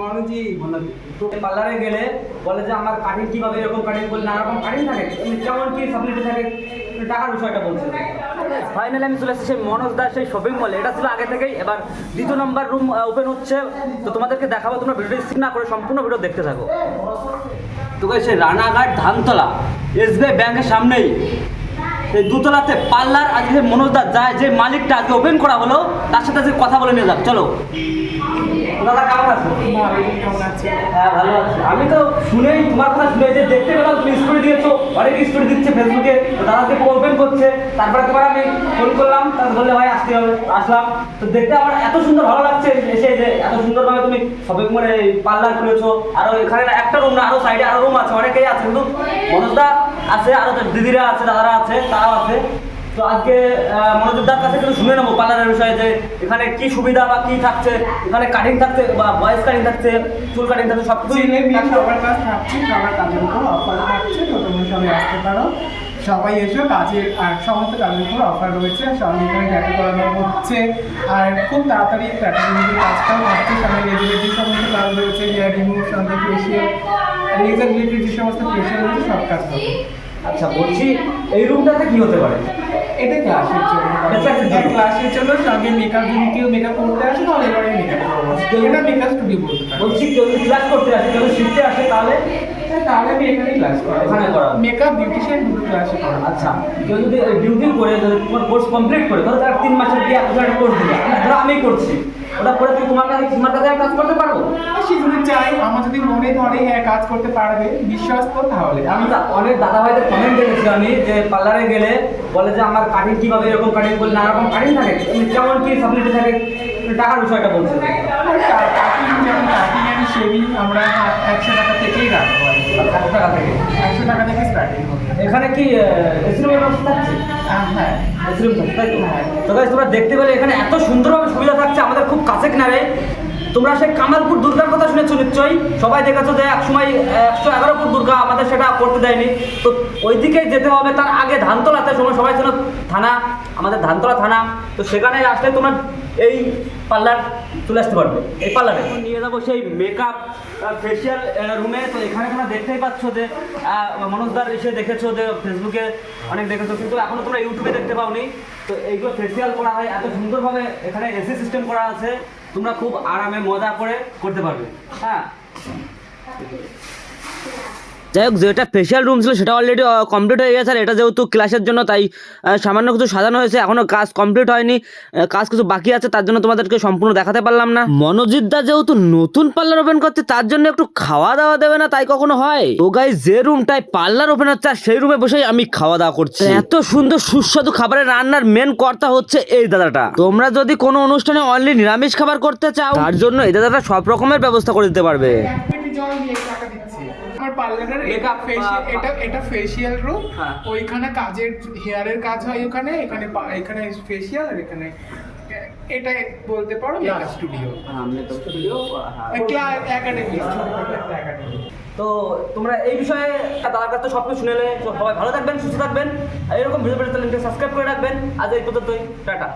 মনোজি তো পার্লারে গেলে বলে যে আমার কাটিং কীভাবে এরকম কাটিং করলে নানা রকম কাটিং থাকে কেমন কি সাবলিটি থাকে টাকার বিষয়টা বলছে ফাইনালি আমি চলে এসেছি সেই মনোজ দাস সেই শপিং মলে এটা ছিল আগে থেকেই। এবার দ্বিতীয় নম্বর রুম ওপেন হচ্ছে। তো তোমাদেরকে দেখাবো, তোমরা ভিডিওটি স্কিপ না করে সম্পূর্ণ ভিডিও দেখতে থাকো। তো সেই রানাঘাট ধানতলা এসবিআই ব্যাংকের সামনেই এই দুতলাতে পার্লার আজকে মনোজ দাস যায়, যে মালিকটা আজকে ওপেন করা হলো, তার সাথে আজকে কথা বলে নিয়ে যাক। চলো। দাদা হ্যাঁ আমি তো শুনেই তোমার কথা শুনে যে দেখতে পেলাম অনেক দিচ্ছে ফেসবুকে ওপেন করছে। তারপরে তোমার আমি ফোন করলাম বললে, ভাই আসতে হবে আসলাম। তো দেখতে আমার এত সুন্দর ভালো লাগছে এসে যে এত তুমি শপিং পার্লার খুলেছো। আরও এখানে একটা রুম না, আরও সাইডে আরও রুম আছে, অনেকেই আছে। কিন্তু মনোজদা আছে, আরও দিদিরা আছে, দাদারা আছে আছে। তো আজকে মনোযোগদার কাছে কিন্তু শুনে নেব পার্লারের বিষয়ে যে এখানে কি সুবিধা বা কি থাকছে এখানে কাটিং থাকছে বা ভয়েস কাটিং থাকছে চুল কাটিং থাকছে সব সবার কাজ থাকছে সবার কাজের উপর অফার থাকছে তো তোমরা সবাই আসতে পারো। সবাই এসো কাজের আর সমস্ত কাজের উপর অফার রয়েছে সবাই এখানে ট্যাটু করানো হচ্ছে। আর খুব তাড়াতাড়ি ট্যাটুগুলির কাজটাও হচ্ছে সবাই রেগুলার যে সমস্ত কাজ রয়েছে হেয়ার রিমুভ সঙ্গে ফেসিয়াল লেজার রিলেটেড যে সমস্ত ফেসিয়াল রয়েছে সব কাজ হবে। আচ্ছা বলছি এই রুমটাতে কি হতে পারে? এটা ক্লাসের জন্য। এটা। ক্লাসের জন্য। সঙ্গে মেকআপ যদি কেউ মেকআপ করতে আসে তাহলে এবারে মেকআপ করব। এটা মেকআপ স্টুডিও বলতে বলছি কেউ ক্লাস করতে আসে কেউ শিখতে আসে তাহলে? তাহলে আমি এখানে ক্লাস এখানে। মেকআপ বিউটিশিয়ান দুটো ক্লাসে করাবো। আচ্ছা কেউ যদি ডিউটি করে যদি তোমার কোর্স কমপ্লিট করে ধরো তার তিন মাসের কি এক কোর্স দিলে ধরো আমি করছি। ওটা করে তুমি তোমার কাছে তোমার কাছে কাজ করতে পারব? সে যদি চাই আমার যদি মনে ধরে হ্যাঁ কাজ করতে পারবে বিশ্বাস তো তাহলে। আমি অনেক দাদা ভাইদের কমেন্ট দেখেছি আমি যে পার্লারে গেলে বলে যে আমার কাটিং কীভাবে এরকম কাটিং করলে নানা রকম কাটিং থাকে কেমন কি সাবলিটি থাকে টাকার বিষয়টা বলছে। কাটিং যেমন কাটিং অ্যান্ড শেভিং আমরা একশো টাকা থেকেই রাখব। এখানে কি এসি হ্যাঁ এসি দেখতে পেলে এখানে এত সুন্দরভাবে সুবিধা থাকছে, আমাদের খুব কাছে কিনারে। তোমরা সেই কামালপুর দুর্গার কথা শুনেছো নিশ্চয়ই? সবাই দেখেছ যে এক সময় একশো এগারো ফুট দুর্গা আমাদের সেটা করতে দেয়নি। তো ওই দিকে যেতে হবে, তার আগে ধানতলাতে সময় সবাই ছিল থানা, আমাদের ধানতলা থানা। তো সেখানে আসলে তোমরা এই পার্লার চলে আসতে পারবে, এই পার্লারে। নিয়ে যাব সেই মেকআপ ফেসিয়াল রুমে তো এখানে তোমরা দেখতেই পাচ্ছ যে মনোজদার এসে দেখেছ যে ফেসবুকে অনেক দেখেছ। কিন্তু এখনও তোমরা ইউটিউবে দেখতে পাওনি। তো এইগুলো ফেসিয়াল করা হয়, এত সুন্দরভাবে এখানে এসি সিস্টেম করা আছে। তোমরা খুব আরামে মজা করে করতে পারবে। হ্যাঁ? যাই হোক যেটা ফেশিয়াল রুম ছিল সেটা অলরেডি কমপ্লিট হয়ে গেছে। আর এটা যেহেতু ক্লাসের জন্য তাই সামান্য কিছু সাজানো হয়েছে। এখনও কাজ কমপ্লিট হয়নি। কাজ কিছু বাকি আছে তার জন্য তোমাদেরকে সম্পূর্ণ দেখাতে পারলাম না। মনোজিৎ দা যেহেতু নতুন পার্লার ওপেন করছে তার জন্য একটু খাওয়া দাওয়া দেবে না তাই কখনো হয়? তো গাই যে রুমটায় পার্লার ওপেন হচ্ছে আর সেই রুমে বসেই আমি খাওয়া দাওয়া করছি। এত সুন্দর সুস্বাদু খাবারের রান্নার মেন কর্তা হচ্ছে এই দাদাটা। তোমরা যদি কোনো অনুষ্ঠানে অনলি নিরামিষ খাবার করতে চাও তার জন্য এই দাদাটা সব রকমের ব্যবস্থা করে দিতে পারবে। পার্লারের এটা এটা রুম হ্যাঁ। ওইখানে কাজের হেয়ারের কাজ হয় ওখানে এখানে এখানে আর এখানে এটা বলতে পারো মেকআপ স্টুডিও একাডেমি তো তোমরা এই বিষয়ে দাদার কাছে সব কিছু শুনেলে সবাই ভালো থাকবেন সুস্থ থাকবেন। এরকম ভিডিও পেতে সাবস্ক্রাইব করে রাখবেন। আজ এই পর্যন্তই। টাটা।